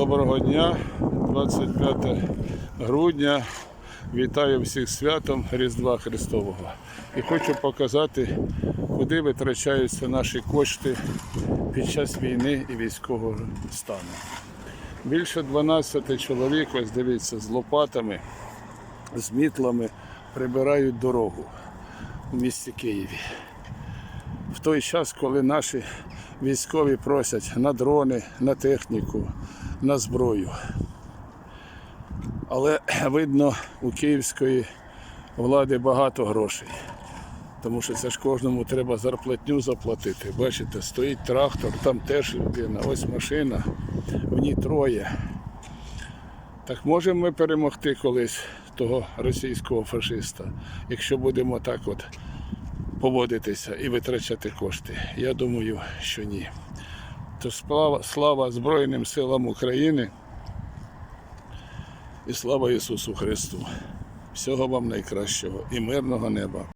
Доброго дня, 25 грудня. Вітаю всіх святом Різдва Христового. І хочу показати, куди витрачаються наші кошти під час війни і військового стану. Більше 12 чоловік, ось дивіться, з лопатами, з мітлами прибирають дорогу в місті Києві. В той час, коли наші військові просять на дрони, на техніку, на зброю. Але видно, у київської влади багато грошей. Тому що це ж кожному треба зарплатню заплатити. Бачите, стоїть трактор, там теж людина, ось машина, в ній троє. Так можемо ми перемогти колись того російського фашиста, якщо будемо так от поводитися і витрачати кошти? Я думаю, що ні. То слава, слава Збройним силам України і слава Ісусу Христу. Всього вам найкращого і мирного неба.